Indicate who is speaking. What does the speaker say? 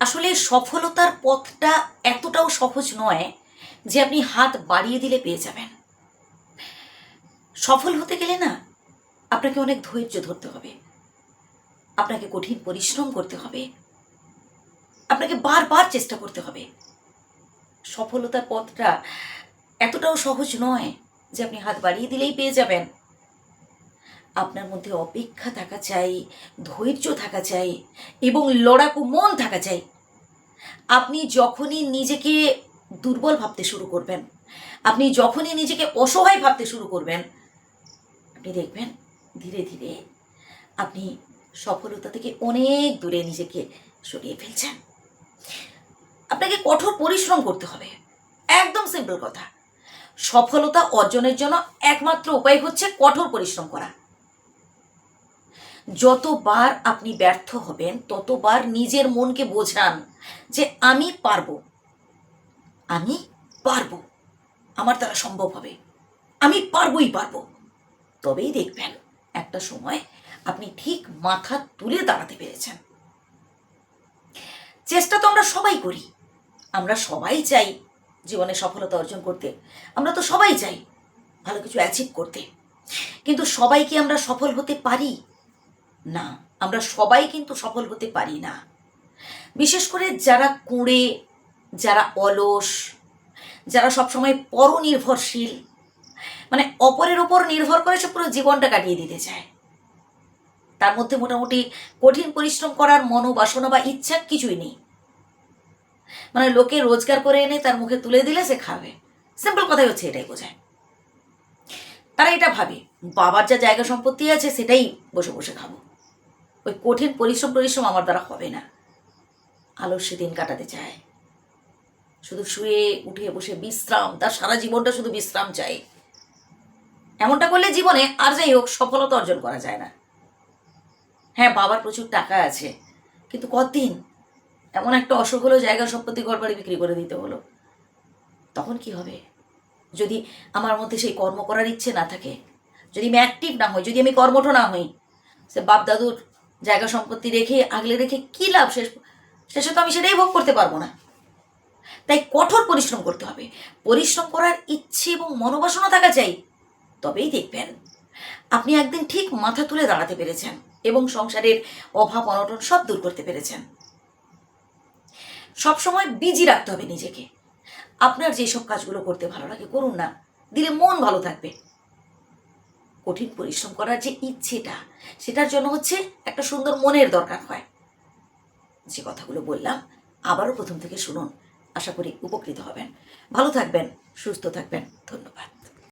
Speaker 1: আসলে সফলতার পথটা এতটাও সহজ নয় যে আপনি হাত বাড়িয়ে দিলে পেয়ে যাবেন। সফল হতে গেলে না আপনাকে অনেক ধৈর্য ধরতে হবে। আপনাকে কঠিন পরিশ্রম করতে হবে। আপনাকে বারবার চেষ্টা করতে হবে। সফলতার পথটা এতটাও সহজ নয় যে আপনি হাত বাড়িয়ে দিলেই পেয়ে যাবেন। আপনার মধ্যে অপেক্ষা থাকা চাই, ধৈর্য থাকা চাই এবং লড়াকু মন থাকা চাই। আপনি যখনই নিজেকে দুর্বল ভাবতে শুরু করবেন, আপনি যখনই নিজেকে অসহায় ভাবতে শুরু করবেন, আপনি দেখবেন ধীরে ধীরে আপনি সফলতা থেকে অনেক দূরে নিজেকে সরিয়ে ফেলছেন। আপনাকে কঠোর পরিশ্রম করতে হবে, একদম সিম্পল কথা। সফলতা অর্জনের জন্য একমাত্র উপায় হচ্ছে কঠোর পরিশ্রম করা। যতবার আপনি ব্যর্থ হবেন, ততবার নিজের মনকে বোঝান যে আমি পারব। আমি পারব। আমার দ্বারা সম্ভব হবে। আমি পারবোই পারব। তবেই দেখবেন, একটা সময় আপনি ঠিক মাথা তুলে দাঁড়াতে পেরেছেন। চেষ্টা তো আমরা সবাই করি। আমরা সবাই চাই জীবনে সফলতা অর্জন করতে। আমরা তো সবাই চাই ভালো কিছু অ্যাচিভ করতে। কিন্তু সবাই কি আমরা সফল হতে পারি? না, আমরা সবাই কিন্তু সফল হতে পারি না। বিশেষ করে যারা কুঁড়ে, যারা অলস, যারা সবসময় পরনির্ভরশীল মানে অপরের ওপর নির্ভর করে সে পুরো জীবনটা কাটিয়ে দিতে চায়। তার মধ্যে মোটামুটি কঠিন পরিশ্রম করার মনোবাসনা বা ইচ্ছা কিছুই নেই। মানে লোকে রোজগার করে এনে তার মুখে তুলে দিলে সে খাবে। সিম্পল কথাই হচ্ছে এটাই বোঝায়। তারা এটা ভাবে, বাবার যা জায়গা সম্পত্তি আছে সেটাই বসে বসে খাব। ওই কঠিন পরিশ্রম পরিশ্রম আমার দ্বারা হবে না। আলস্যে দিন কাটাতে চায়। শুধু শুয়ে উঠে বসে বিশ্রাম, তার সারা জীবনটা শুধু বিশ্রাম চাই। এমনটা করলে জীবনে আর যাই হোক সফলতা অর্জন করা যায় না। হ্যাঁ বাবার প্রচুর টাকা আছে, কিন্তু কতদিন? এমন একটা অসুখ হলো জায়গা সম্পত্তি ঘরবাড়ি বিক্রি করে দিতে হলো। তখন কি হবে? যদি আমার মধ্যে সেই কর্ম করার ইচ্ছে না থাকে, যদি আমি অ্যাক্টিভ না হই, যদি আমি কর্মঠ না হই, সে বাপ দাদুর জায়গা সম্পত্তি রেখে, আগলে রেখে কী লাভ? শেষ শেষে তো আমি সেটাই ভোগ করতে পারব না। তাই কঠোর পরিশ্রম করতে হবে। পরিশ্রম করার ইচ্ছে এবং মনোবাসনা থাকা চাই। তবেই দেখবেন, আপনি একদিন ঠিক মাথা তুলে দাঁড়াতে পেরেছেন এবং সংসারের অভাব, অনটন সব দূর করতে পেরেছেন। সবসময় বিজি রাখতে হবে নিজেকে। আপনার যেসব কাজগুলো করতে ভালো লাগে করুন না। দিলে মন ভালো থাকবে। কঠিন পরিশ্রম করার যে ইচ্ছেটা, সেটার জন্য হচ্ছে একটা সুন্দর মনের দরকার হয়। যে কথাগুলো বললাম, আবারও প্রথম থেকে শুনুন। আশা করি উপকৃত হবেন। ভালো থাকবেন, সুস্থ থাকবেন। ধন্যবাদ।